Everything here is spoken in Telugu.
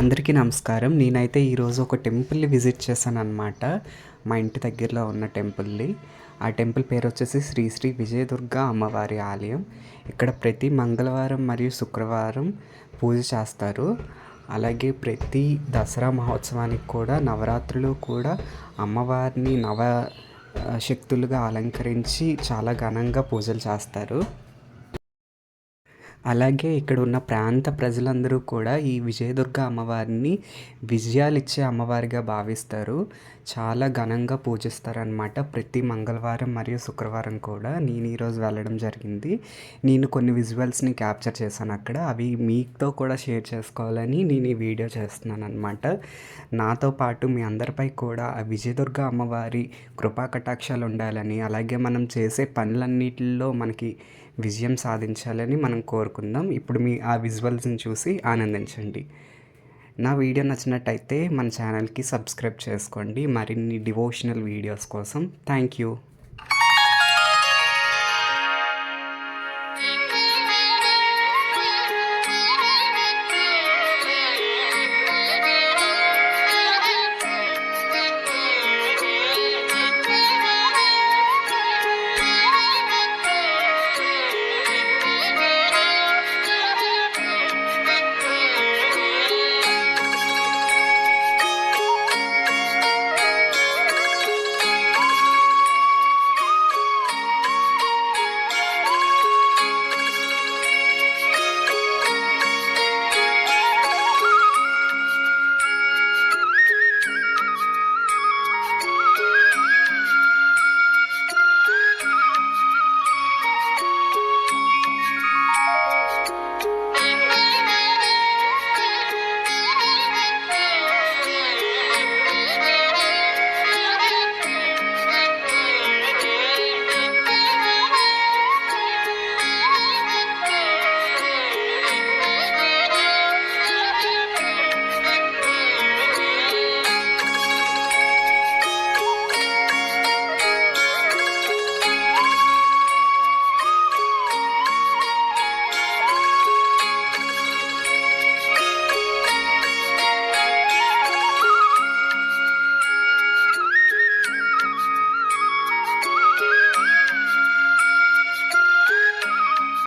అందరికీ నమస్కారం. నేనైతే ఈరోజు ఒక టెంపుల్ని విజిట్ చేశాను అనమాట మా ఇంటి దగ్గరలో ఉన్న టెంపుల్ని. ఆ టెంపుల్ పేరు వచ్చేసి శ్రీ శ్రీ విజయదుర్గ అమ్మవారి ఆలయం. ఇక్కడ ప్రతి మంగళవారం మరియు శుక్రవారం పూజ చేస్తారు. అలాగే ప్రతి దసరా మహోత్సవానికి కూడా నవరాత్రులు కూడా అమ్మవారిని నవ శక్తులుగా అలంకరించి చాలా ఘనంగా పూజలు చేస్తారు. అలాగే ఇక్కడ ఉన్న ప్రాంత ప్రజలందరూ కూడా ఈ విజయదుర్గ అమ్మవారిని విజయాలు ఇచ్చే అమ్మవారిగా భావిస్తారు. చాలా ఘనంగా పూజిస్తారనమాట ప్రతి మంగళవారం మరియు శుక్రవారం కూడా నేను ఈరోజు వెళ్ళడం జరిగింది. నేను కొన్ని విజువల్స్ని క్యాప్చర్ చేశాను అక్కడ. అవి మీతో కూడా షేర్ చేసుకోవాలని నేను ఈ వీడియో చేస్తున్నాను అనమాట నాతో పాటు మీ అందరిపై కూడా ఆ విజయదుర్గ అమ్మవారి కృపా కటాక్షాలు ఉండాలని అలాగే మనం చేసే పనులన్నిటిలో మనకి విజయం సాధించాలని మనం కోరుకుందాం. ఇప్పుడు మీ ఆ విజువల్స్ని చూసి ఆనందించండి. నా వీడియో నచ్చినట్టయితే మన ఛానల్కి సబ్స్క్రైబ్ చేసుకోండి. మరిన్ని డివోషనల్ వీడియోస్ కోసం థ్యాంక్ యూ.